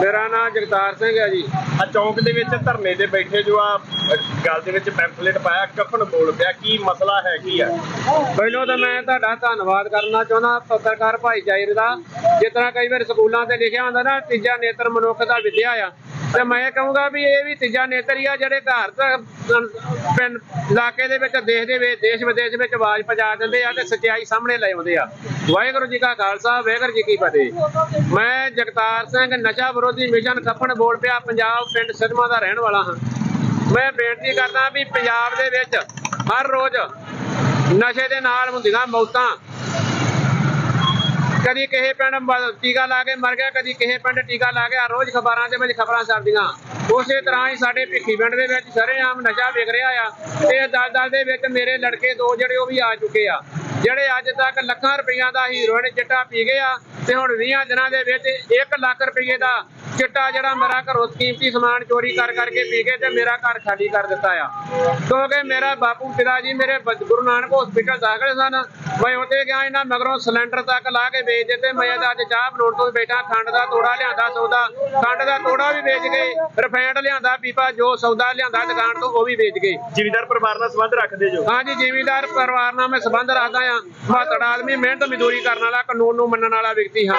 ਮੇਰਾ ਨਾਮ ਜਗਤਾਰ ਸਿੰਘ ਹੈ ਜੀ। ਆ ਚੌਂਕ ਦੇ ਵਿੱਚ ਧਰਨੇ ਤੇ ਬੈਠੇ ਜੋ ਆ ਗੱਲ ਦੇ ਵਿੱਚ ਪੈਂਫਲੇਟ ਪਾਇਆ ਕਫਨ ਬੋਲ ਪਿਆ ਕੀ ਮਸਲਾ ਹੈ ਕੀ ਆ ਪਹਿਲਾਂ ਤਾਂ ਮੈਂ ਤੁਹਾਡਾ ਧੰਨਵਾਦ ਕਰਨਾ ਚਾਹੁੰਦਾ ਪੱਤਰਕਾਰ ਭਾਈਚਾਰੇ ਦਾ। ਜਿਸ ਤਰ੍ਹਾਂ ਕਈ ਵਾਰ ਸਕੂਲਾਂ ਤੇ ਲਿਖਿਆ ਹੁੰਦਾ ਨਾ ਤੀਜਾ ਨੇਤਰ ਮਨੁੱਖ ਦਾ ਵਿਦਿਆ ਆ। ਤੇ ਮੈਂ ਕਹੂੰਗਾ ਵੀ ਇਹ ਵੀ ਤੀਜਾ ਨੇਤਰ ਆ ਜਿਹੜੇ ਘਰ ਪਿੰਡ, ਇਲਾਕੇ ਦੇ ਵਿੱਚ ਦੇਸ਼ ਦੇ ਵਿੱਚ, ਦੇਸ਼ ਵਿਦੇਸ਼ ਵਿੱਚ ਆਵਾਜ਼ ਪਹੁੰਚਾ ਦਿੰਦੇ ਆ ਤੇ ਸੱਚਾਈ ਸਾਹਮਣੇ ਲੈ ਆਉਂਦੇ ਆ। ਵਾਹਿਗੁਰੂ ਜੀ ਕਾ ਖਾਲਸਾ, ਵਾਹਿਗੁਰੂ ਜੀ ਕੀ ਫਤਿਹ। ਮੈਂ ਜਗਤਾਰ ਸਿੰਘ ਨਸ਼ਾ ਵਿਰੋਧੀ ਮਿਸ਼ਨ ਕੱਪਣ ਬੋਲ ਪਿਆ, ਪੰਜਾਬ ਪਿੰਡ ਸਿਧਮਾ ਦਾ ਰਹਿਣ ਵਾਲਾ ਹਾਂ। ਮੈਂ ਬੇਨਤੀ ਕਰਦਾ ਵੀ ਪੰਜਾਬ ਦੇ ਵਿੱਚ ਹਰ ਰੋਜ਼ ਨਸ਼ੇ ਦੇ ਨਾਲ ਹੁੰਦੀਆਂ ਮੌਤਾਂ ਕਦੀ ਕਿਸੇ ਪਿੰਡ ਮ- ਟੀਕਾ ਲਾ ਕੇ ਮਰ ਗਿਆ, ਕਦੀ ਕਿਸੇ ਪਿੰਡ ਟੀਕਾ ਲਾ ਗਿਆ ਰੋਜ਼ ਖਬਰਾਂ ਦੇ ਵਿੱਚ ਖਬਰਾਂ ਛਪਦੀਆਂ। ਉਸੇ ਤਰ੍ਹਾਂ ਹੀ ਸਾਡੇ ਭਿੱਖੀ ਪਿੰਡ ਦੇ ਵਿੱਚ ਸਰੇਆਮ ਨਸ਼ਾ ਵਿਕ ਰਿਹਾ ਆ, ਤੇ ਦਲ ਦੇ ਵਿੱਚ ਮੇਰੇ ਲੜਕੇ ਦੋ ਜਿਹੜੇ ਉਹ ਵੀ ਆ ਚੁੱਕੇ ਆ, ਜਿਹੜੇ ਅੱਜ ਤੱਕ ਲੱਖਾਂ ਰੁਪਈਆਂ ਦਾ ਹੀਰੋਇਨ ਚਿੱਟਾ ਪੀ ਗਏ ਆ, ਤੇ ਹੁਣ 20 ਦਿਨਾਂ ਦੇ ਵਿੱਚ 1 ਲੱਖ ਰੁਪਈਏ ਦਾ ਚਿੱਟਾ ਜਿਹੜਾ ਮੇਰਾ ਘਰੋਂ ਕੀਮਤੀ ਸਮਾਨ ਚੋਰੀ ਕਰ ਕਰਕੇ ਪੀ ਗਏ ਤੇ ਮੇਰਾ ਘਰ ਖਾਲੀ ਕਰ ਦਿੱਤਾ ਆ। ਕਿਉਂਕਿ ਮੇਰਾ ਬਾਪੂ ਪਿਤਾ ਜੀ ਮੇਰੇ ਗੁਰੂ ਨਾਨਕ ਹਸਪੀਟਲ ਦਾਖਲ ਸਨ। ਮੈਂ ਉੱਥੇ ਗਿਆ ਇਹਨਾਂ ਮਗਰੋਂ ਸਿਲੰਡਰ ਤੱਕ ਲਾ ਕੇ ਵੇਚ ਦਿੱਤੇ। ਮੈਂ ਅੱਜ ਚਾਹ ਬਣਾਉਣ ਤੋਂ ਬੈਠਾ ਖੰਡ ਦਾ ਤੋੜਾ ਲਿਆਂਦਾ ਸੌਦਾ। ਖੰਡ ਦਾ ਤੋੜਾ ਵੀ ਵੇਚ ਗਏ ਰਿਫਾਈਂਡ ਲਿਆਂਦਾ ਪੀਪਾ ਜੋ ਸੌਦਾ ਲਿਆਂਦਾ ਦੁਕਾਨ ਤੋਂ ਉਹ ਵੀ ਵੇਚ ਗਏ। ਜ਼ਿਮੀਦਾਰ ਪਰਿਵਾਰ ਨਾਲ ਸੰਬੰਧ ਰੱਖਦੇ ਜੋ? ਹਾਂਜੀ ਜ਼ਿਮੀਂਦਾਰ ਪਰਿਵਾਰ ਨਾਲ ਮੈਂ ਸੰਬੰਧ ਰੱਖਦਾ ਆ। ਮਾਤੜ ਆਦਮੀ ਮਿਹਨਤ ਮਜ਼ਦੂਰੀ ਕਰਨ ਵਾਲਾ ਕਾਨੂੰਨ ਨੂੰ ਮੰਨਣ ਵਾਲਾ ਵਿਅਕਤੀ ਹਾਂ।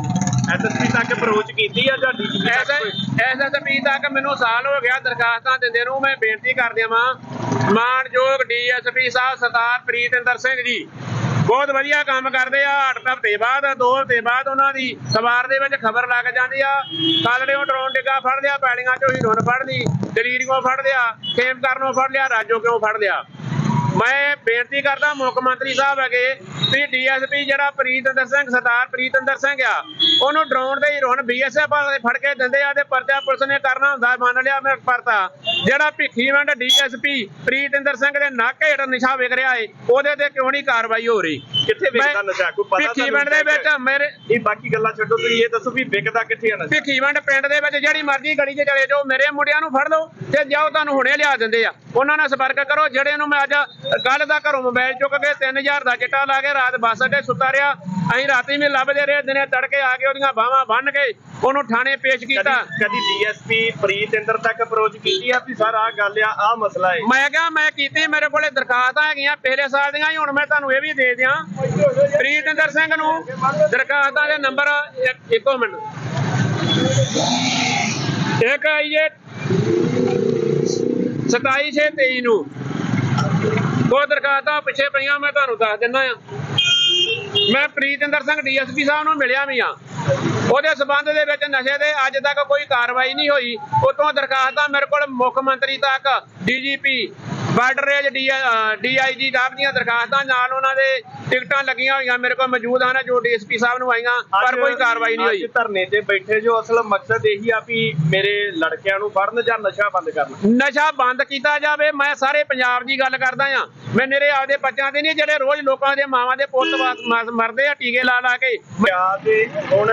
ਐਸਐਸਪੀ ਤੱਕ ਅਪਰੋਚ ਕੀਤੀ ਆ ਜਾਂ ਡੀਜੀਪੀ ਤੱਕ? ਐਸਐਸਪੀ ਤੱਕ ਮੈਨੂੰ ਸਾਲ ਹੋ ਗਿਆ ਦਰਖਾਸਤਾਂ ਦਿੰਦੇ ਨੂੰ ਮੈਂ ਬੇਨਤੀ ਕਰ ਦਿਆਂ ਮਾਨਯੋਗ ਡੀਐਸਪੀ ਸਾਹਿਬ ਸਰਦਾਰ ਪ੍ਰੀਤਿੰਦਰ ਸਿੰਘ ਜੀ ਬਹੁਤ ਵਧੀਆ ਕੰਮ ਕਰਦੇ ਆ। ਅੱਠ ਹਫ਼ਤੇ ਬਾਅਦ ਦੋ ਹਫ਼ਤੇ ਬਾਅਦ ਉਹਨਾਂ ਦੀ ਸਵਾਰ ਦੇ ਵਿੱਚ ਖਬਰ ਲੱਗ ਜਾਂਦੀ ਆ। ਕਾਲੜਿਓਂ ਡਰੋਨ ਡਿੱਗਾ ਫੜ ਲਿਆ ਪੈਲੀਆਂ ਚੋਂ ਹੀਰੋਨ ਫੜ ਲਈ ਦਲੀਰੀਓਂ ਫੜ ਲਿਆ ਖੇਮ ਕਰਨੋਂ ਫੜ ਲਿਆ ਰਾਜੋ ਕਿਉਂ ਫੜ ਲਿਆ? ਮੈਂ ਬੇਨਤੀ ਕਰਦਾ ਮੁੱਖ ਮੰਤਰੀ ਸਾਹਿਬ ਹੈਗੇ ਵੀ ਡੀਐਸਪੀ ਜਿਹੜਾ ਪ੍ਰੀਤਿੰਦਰ ਸਿੰਘ ਸਰਦਾਰ ਪ੍ਰੀਤਿੰਦਰ ਸਿੰਘ ਆ ਉਹਨੂੰ ਡਰੋਨ ਦੇ ਹੀਰੋਨ ਬੀਐਸਐਫ ਵਾਲੇ ਫੜ ਕੇ ਦਿੰਦੇ ਆ ਤੇ ਪਰਚਾ ਪੁਲਿਸ ਨੇ ਕਰਨਾ ਹੁੰਦਾ ਮੰਨ ਲਿਆ ਮੈਂ ਪਰਤਾ। ਜਿਹੜਾ ਭਿੱਖੀਵੰਡ ਡੀਐਸਪੀ ਪ੍ਰੀਤਿੰਦਰ ਸਿੰਘ ਦੇ ਨੱਕ ਹੇਠ ਨਿਸ਼ਾ ਵਿਕ ਰਿਹਾ ਏ ਉਹਦੇ ਤੇ ਕਿਉਂ ਨਹੀਂ ਕਾਰਵਾਈ ਹੋ ਰਹੀ? ਕਿੱਥੇ ਵਿਕਦਾ ਨਸ਼ਾ? ਕੋਈ ਪਤਾ ਭਿੱਖੀਵੰਡ ਦੇ ਵਿੱਚ ਮੇਰੇ ਇਹ ਬਾਕੀ ਗੱਲਾਂ ਛੱਡੋ ਤੁਸੀਂ ਇਹ ਦੱਸੋ ਵੀ ਵਿਕਦਾ ਕਿੱਥੇ ਆ ਨਸ਼ਾ? ਭਿੱਖੀਵੰਡ ਪਿੰਡ ਦੇ ਵਿੱਚ ਜਿਹੜੀ ਮਰਜ਼ੀ ਗਲੀ 'ਚ ਚਲੇ ਜਾਓ ਮੇਰੇ ਮੁੰਡਿਆਂ ਨੂੰ ਫੜ ਲਓ ਤੇ ਜਾਓ ਤੁਹਾਨੂੰ ਹੁਣੇ ਲਿਆ ਦਿੰਦੇ ਆ। ਉਹਨਾਂ ਨਾਲ ਸੰਪਰਕ ਕਰੋ ਜਿਹੜੇ ਨੂੰ ਮੈਂ ਅੱਜ ਕੱਲ ਦਾ ਘਰੋਂ ਮੋਬਾਈਲ ਚੁੱਕ ਕੇ 3000 ਦਾ ਚਿੱਟਾ ਲਾ ਕੇ ਰਾਤ ਬੱਸ ਅੱਡੇ ਸੁੱਤਾ ਰਿਹਾ ਅਸੀਂ ਰਾਤੀ ਵੀ ਲੱਭਦੇ ਰਹੇ ਦਿਨੇ ਤੜਕੇ ਆ ਕੇ ਉਹਦੀਆਂ ਬਾਹਾਂ ਬੰਨ ਕੇ ਉਹਨੂੰ ਥਾਣੇ ਪੇਸ਼ ਕੀਤਾ। ਕਦੀ ਡੀਐਸਪੀ ਪ੍ਰੀਤਿੰਦਰ ਤੱਕ ਅਪਰੋਚ ਕੀਤੀ ਆ ਵੀ ਸਰ ਆ ਗੱਲ ਆ ਆ ਮਸਲਾ ਹੈ। ਮੈਂ ਕਿਹਾ ਮੈਂ ਕੀਤੀ ਮੇਰੇ ਕੋਲੇ ਦਰਖਾਸਤਾਂ ਹੈਗੀਆਂ ਪਿਛਲੇ ਸਾਲ ਦੀਆਂ ਹੀ ਹੁਣ ਮੈਂ ਤੁਹਾਨੂੰ ਇਹ ਵੀ ਦੇ ਦਿਆਂ। ਪ੍ਰੀਤਿੰਦਰ ਸਿੰਘ ਨੂੰ ਦਰਖਾਸਤਾਂ ਦੇ ਨੰਬਰ ਇੱਕ- ਮਿੰਟ। ਇੱਕ ਆਈਏ 27623 ਨੂੰ। ਉਹ ਦਰਖਾਸਤਾਂ ਪਿੱਛੇ ਪਈਆਂ ਮੈਂ ਤੁਹਾਨੂੰ ਦੱਸ ਦਿੰਦਾ ਆ ਮੈਂ ਪ੍ਰੀਤਿੰਦਰ ਸਿੰਘ ਡੀਐਸਪੀ ਸਾਹਿਬ ਨੂੰ ਮਿਲਿਆ ਵੀ ਆ ਉਹਦੇ ਸਬੰਧ ਦੇ ਵਿੱਚ ਨਸ਼ੇ ਦੇ ਅੱਜ ਤੱਕ ਕੋਈ ਕਾਰਵਾਈ ਨਹੀਂ ਹੋਈ। ਉਤੋਂ ਦਰਖਾਸਤਾਂ ਮੇਰੇ ਕੋਲ ਮੁੱਖ ਮੰਤਰੀ ਤੱਕ ਡੀਜੀਪੀ ਬਾਰਡਰ ਰੇਂਜ ਡੀਆਈਜੀ ਸਾਹਿਬ ਦੀਆਂ ਦਰਖਾਸਤਾਂ ਨਾਲ ਉਹਨਾਂ ਦੇ ਟਿਕਟਾਂ ਲੱਗੀਆਂ ਹੋਈਆਂ ਮੇਰੇ ਕੋਲ ਮੌਜੂਦ ਹਨ ਜੋ ਡੀਐਸਪੀ ਸਾਹਿਬ ਨੂੰ ਆਈਆਂ ਪਰ ਕੋਈ ਕਾਰਵਾਈ ਨਹੀਂ ਹੋਈ। ਅੱਜ ਧਰਨੇ ਤੇ ਬੈਠੇ ਜੋ ਅਸਲ ਮਕਸਦ ਇਹੀ ਆ ਵੀ ਮੇਰੇ ਲੜਕਿਆਂ ਨੂੰ ਫੜਨ ਜਾਂ ਨਸ਼ਾ ਬੰਦ ਕਰਨ। ਨਸ਼ਾ ਬੰਦ ਕੀਤਾ ਜਾਵੇ ਮੈਂ ਸਾਰੇ ਪੰਜਾਬ ਦੀ ਗੱਲ ਕਰਦਾ ਆ ਮੈਂ ਮੇਰੇ ਆਪਦੇ ਬੱਚਿਆਂ ਦੇ ਨਹੀਂ ਜਿਹੜੇ ਰੋਜ਼ ਲੋਕਾਂ ਦੇ ਮਾਵਾਂ ਦੇ ਪੁੱਤ ਮਰਦੇ ਆ ਟੀਕੇ ਲਾ ਲਾ ਕੇ। ਕਿਆ ਤੇ ਹੁਣ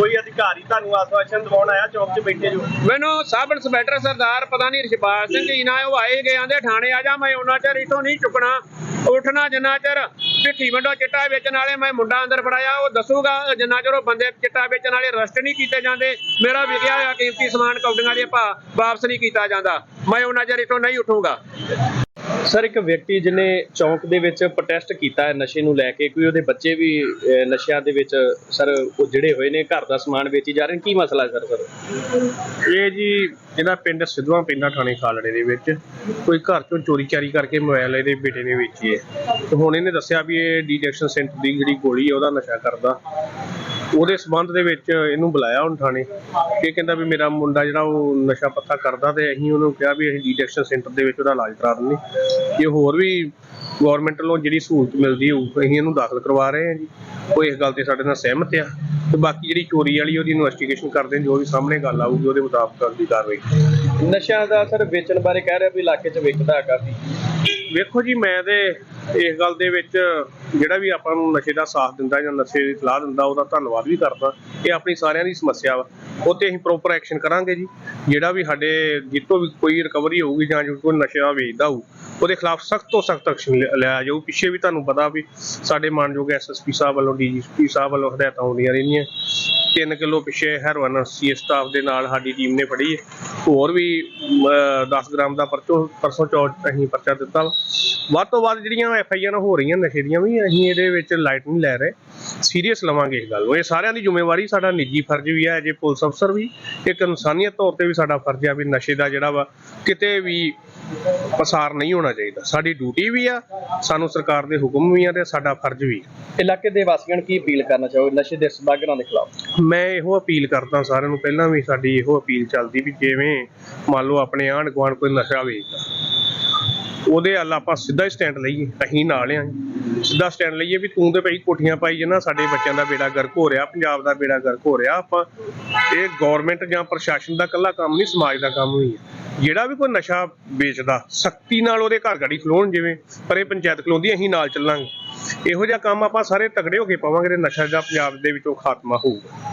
ਕੋਈ ਅਧਿਕਾਰੀ ਤੁਹਾਨੂੰ ਆਸਵਾਸ਼ਨ ਦਿਵਾਉਣ ਆਇਆ, ਚੌਕ 'ਚ ਬੈਠੇ ਜੋ? ਮੈਨੂੰ ਸਬ ਇੰਸਪੈਕਟਰ ਸਰਦਾਰ, ਪਤਾ ਨਹੀਂ ਰਿਸ਼ਪਾਲ ਸਿੰਘ ਜੀ ਨਾ, ਉਹ ਆਏ ਗਏ, ਆਂਦੇ ਥਾਣੇ ਆ ਜਾ, ਮੈਂ ਉਹਨਾਂ ਚਿਰ ਇਥੋਂ ਨਹੀਂ ਚੁੱਕਣਾ। ਉੱਠਣਾ ਜਿੰਨਾ ਚਿਰ ਭਿੱਖੀ ਵੰਡੋ, ਚਿੱਟਾ ਵੇਚਣ ਵਾਲੇ, ਮੈਂ ਮੁੰਡਾ ਅੰਦਰ ਫੜਾਇਆ, ਉਹ ਦੱਸੂਗਾ ਜਿੰਨਾ ਚਿਰ ਉਹ ਬੰਦੇ ਚਿੱਟਾ ਵੇਚਣ ਵਾਲੇ ਰਸ਼ਟ ਨਹੀਂ ਕੀਤੇ ਜਾਂਦੇ। ਮੇਰਾ ਵਿਕਿਆ ਹੋਇਆ, ਕੀਮਤੀ ਸਮਾਨ ਕੌਡੀਆਂ ਦੇ ਭਾ, ਵਾਪਸ ਨਹੀਂ ਕੀਤਾ ਜਾਂਦਾ। ਮੈਂ ਉਹਨਾਂ ਚਿਰ ਇਥੋਂ ਨਹੀਂ ਉੱਠੂਗਾ। ਸਰ ਇੱਕ ਵਿਅਕਤੀ ਜਿਹਨੇ ਚੌਂਕ ਦੇ ਵਿੱਚ ਪ੍ਰੋਟੈਸਟ ਕੀਤਾ ਹੈ ਨਸ਼ੇ ਨੂੰ ਲੈ ਕੇ ਕੋਈ ਉਹਦੇ ਬੱਚੇ ਵੀ ਅਹ, ਨਸ਼ਿਆਂ ਦੇ ਵਿੱਚ ਸਰ ਉਹ ਜਿਹੜੇ ਹੋਏ ਨੇ ਘਰ ਦਾ ਸਮਾਨ ਵੇਚੀ ਜਾ ਰਹੇ ਨੇ? ਕੀ ਮਸਲਾ ਹੈ ਸਰ ਸਰ? ਇਹ ਜੀ ਇਹਦਾ ਪਿੰਡ ਸਿੱਧਵਾਂ ਪੈਂਦਾ ਥਾਣੇ ਖਾਲੜੇ ਦੇ ਵਿੱਚ ਕੋਈ ਘਰ ਚੋਂ ਚੋਰੀ ਚਾਰੀ ਕਰਕੇ ਮੋਬਾਈਲ ਇਹਦੇ ਬੇਟੇ ਨੇ ਵੇਚੀ ਹੈ। ਤੇ ਹੁਣ ਇਹਨੇ ਦੱਸਿਆ ਵੀ ਇਹ ਡੀਡਕਸ਼ਨ ਸੈਂਟਰ ਦੀ ਜਿਹੜੀ ਗੋਲੀ ਹੈ ਉਹਦਾ ਨਸ਼ਾ ਕਰਦਾ। ਉਹਦੇ ਸਬੰਧ ਦੇ ਵਿੱਚ ਇਹਨੂੰ ਬੁਲਾਇਆ ਹੁਣ ਥਾਣੇ। ਇਹ ਕਹਿੰਦਾ ਵੀ ਮੇਰਾ ਮੁੰਡਾ ਜਿਹੜਾ ਉਹ ਨਸ਼ਾ ਪੱਤਾ ਕਰਦਾ ਤੇ ਅਸੀਂ ਉਹਨੂੰ ਕਿਹਾ ਵੀ ਅਸੀਂ ਡੀਡਕਸ਼ਨ ਸੈਂਟਰ ਦੇ ਵਿੱਚ ਉਹਦਾ ਇਲਾਜ ਕਰਾ ਦਿੰਦੇ ਇਹ ਹੋਰ ਵੀ ਗਵਰਨਮੈਂਟ ਵੱਲੋਂ ਜਿਹੜੀ ਸਹੂਲਤ ਮਿਲਦੀ ਹੋਊ ਅਸੀਂ ਇਹਨੂੰ ਦਾਖਲ ਕਰਵਾ ਰਹੇ ਹਾਂ ਜੀ। ਉਹ ਇਸ ਗੱਲ ਤੇ ਸਾਡੇ ਨਾਲ ਸਹਿਮਤ ਆ। ਤੇ ਬਾਕੀ ਜਿਹੜੀ ਚੋਰੀ ਵਾਲੀ ਉਹਦੀ ਇਨਵੈਸਟੀਗੇਸ਼ਨ ਕਰਦੇ ਜੋ ਵੀ ਸਾਹਮਣੇ ਗੱਲ ਆਊਗੀ ਉਹਦੇ ਮੁਤਾਬਕ ਅਗਲੀ ਕਾਰਵਾਈ ਨਸ਼ਿਆਂ ਦਾ ਸਰ ਵੇਚਣ ਬਾਰੇ ਕਹਿ ਰਿਹਾ ਵੀ ਇਲਾਕੇ 'ਚ ਵਿਕਦਾ ਹੈ ਕਾਫੀ ਵੇਖੋ ਜੀ ਮੈਂ ਤੇ ਇਸ ਗੱਲ ਦੇ ਵਿੱਚ ਜਿਹੜਾ ਵੀ ਆਪਾਂ ਨੂੰ ਨਸ਼ੇ ਦਾ ਸਾਥ ਦਿੰਦਾ ਜਾਂ ਨਸ਼ੇ ਦੀ ਸਲਾਹ ਦਿੰਦਾ, ਉਹਦਾ ਧੰਨਵਾਦ ਵੀ ਕਰਦਾ। ਇਹ ਆਪਣੀ ਸਾਰਿਆਂ ਦੀ ਸਮੱਸਿਆ ਵਾ। ਉਹ ਤੇ ਅਸੀਂ ਪ੍ਰੋਪਰ ਐਕਸ਼ਨ ਕਰਾਂਗੇ ਜੀ। ਜਿਹੜਾ ਵੀ ਸਾਡੇ ਜਿੱਤੋਂ ਵੀ ਕੋਈ ਰਿਕਵਰੀ ਹੋਊਗੀ ਜਾਂ ਜੋ ਕੋਈ ਨਸ਼ਾ ਵੇਚਦਾ ਹੋਊ, ਉਹਦੇ ਖਿਲਾਫ ਸਖਤ ਤੋਂ ਸਖਤ ਐਕਸ਼ਨ ਲਿਆ ਜਾਊ। ਪਿੱਛੇ ਵੀ ਤੁਹਾਨੂੰ ਪਤਾ ਵੀ ਸਾਡੇ ਮਾਨਯੋਗ ਐਸਐਸਪੀ ਸਾਹਿਬ ਵੱਲੋਂ, ਡੀਜੀਪੀ ਸਾਹਿਬ ਵੱਲੋਂ ਹਦਾਇਤਾਂ ਆਉਂਦੀਆਂ ਰਹਿੰਦੀਆਂ 3 ਕਿਲੋ ਪਿੱਛੇ ਹੈਰੋਇਨ ਸੀ ਸਟਾਫ ਦੇ ਨਾਲ ਸਾਡੀ ਟੀਮ ਨੇ ਫੜੀ ਹੈ। ਹੋਰ ਵੀ 10 ਗ੍ਰਾਮ ਦਾ ਪਰਚੋ ਪਰਸੋਂ ਚੌਥ ਅਸੀਂ ਪਰਚਾ ਦਿੱਤਾ ਵਾ। ਵੱਧ ਤੋਂ ਵੱਧ ਜਿਹੜੀਆਂ ਐਫ ਆਈ ਆਰ ਹੋ ਰਹੀਆਂ ਨਸ਼ੇ ਦੀਆਂ ਵੀ ਅਸੀਂ ਇਹਦੇ ਵਿੱਚ ਲਾਈਟ ਨਹੀਂ ਲੈ ਰਹੇ। ਸੀਰੀਅਸ ਲਵਾਂਗੇ ਇਸ ਗੱਲ ਨੂੰ। ਇਹ ਸਾਰਿਆਂ ਦੀ ਜ਼ਿੰਮੇਵਾਰੀ ਸਾਡਾ ਨਿੱਜੀ ਫਰਜ਼ ਵੀ ਹੈ ਜੇ ਪੁਲਿਸ ਅਫਸਰ ਵੀ ਇੱਕ ਇਨਸਾਨੀਅਤ ਤੌਰ ਤੇ ਵੀ ਸਾਡਾ ਫਰਜ਼ ਆ ਵੀ ਨਸ਼ੇ ਦਾ ਜਿਹੜਾ ਵਾ ਕਿਤੇ ਵੀ ਪਸਾਰ ਨਹੀਂ ਹੋਣਾ ਚਾਹੀਦਾ। ਸਾਡੀ ਡਿਊਟੀ ਵੀ ਆ ਸਾਨੂੰ ਸਰਕਾਰ ਦੇ ਹੁਕਮ ਵੀ ਆ ਤੇ ਸਾਡਾ ਫਰਜ਼ ਵੀ ਆ। ਇਲਾਕੇ ਦੇ ਵਾਸੀਆਂ ਨੂੰ ਕੀ ਅਪੀਲ ਕਰਨਾ ਚਾਹੋਗੇ? ਨਸ਼ੇ ਦੇ ਸਦਾਗਰਾਂ ਦੇ ਖਿਲਾਫ। ਮੈਂ ਇਹੋ ਅਪੀਲ ਕਰਦਾ ਸਾਰਿਆਂ ਨੂੰ ਪਹਿਲਾਂ ਵੀ ਸਾਡੀ ਇਹੋ ਅਪੀਲ ਚੱਲਦੀ ਵੀ ਜਿਵੇਂ ਮੰਨ ਲਓ ਆਪਣੇ ਆਂਢ ਗੁਆਂਢ ਕੋਈ ਨਸ਼ਾ ਵੇਚਦਾ। ਉਹਦੇ ਹੱਲ ਆਪਾਂ ਸਿੱਧਾ ਹੀ ਸਟੈਂਡ ਲਈਏ, ਅਸੀਂ ਨਾਲ ਆਂ ਸਿੱਧਾ ਸਟੈਂਡ ਲਈਏ ਵੀ ਤੂੰ ਤੇ ਭਾਈ ਕੋਠੀਆਂ ਪਾਈ ਜਨਾ ਸਾਡੇ ਬੱਚਿਆਂ ਦਾ ਬੇੜਾ ਗਰਕ ਹੋ ਰਿਹਾ, ਪੰਜਾਬ ਦਾ ਬੇੜਾ ਗਰਕ ਹੋ ਰਿਹਾ, ਆਪਾਂ ਇਹ ਗਵਰਨਮੈਂਟ ਜਾਂ ਪ੍ਰਸ਼ਾਸਨ ਦਾ ਇਕੱਲਾ ਕੰਮ ਨਹੀਂ, ਸਮਾਜ ਦਾ ਕੰਮ ਵੀ ਹੈ। ਜਿਹੜਾ ਵੀ ਕੋਈ ਨਸ਼ਾ ਵੇਚਦਾ, ਸਖਤੀ ਨਾਲ ਉਹਦੇ ਘਰ ਗਾੜੀ ਖਲੋਣ ਜਿਵੇਂ, ਪਰ ਇਹ ਪੰਚਾਇਤ ਖਲੋਂਦੀ ਅਸੀਂ ਨਾਲ ਚੱਲਾਂਗੇ। ਇਹੋ ਜਿਹਾ ਕੰਮ ਆਪਾਂ ਸਾਰੇ ਤਗੜੇ ਹੋ ਕੇ ਪਾਵਾਂਗੇ ਤੇ ਨਸ਼ਾ ਦਾ ਪੰਜਾਬ ਦੇ ਵਿੱਚੋਂ ਖਾਤਮਾ ਹੋਊਗਾ।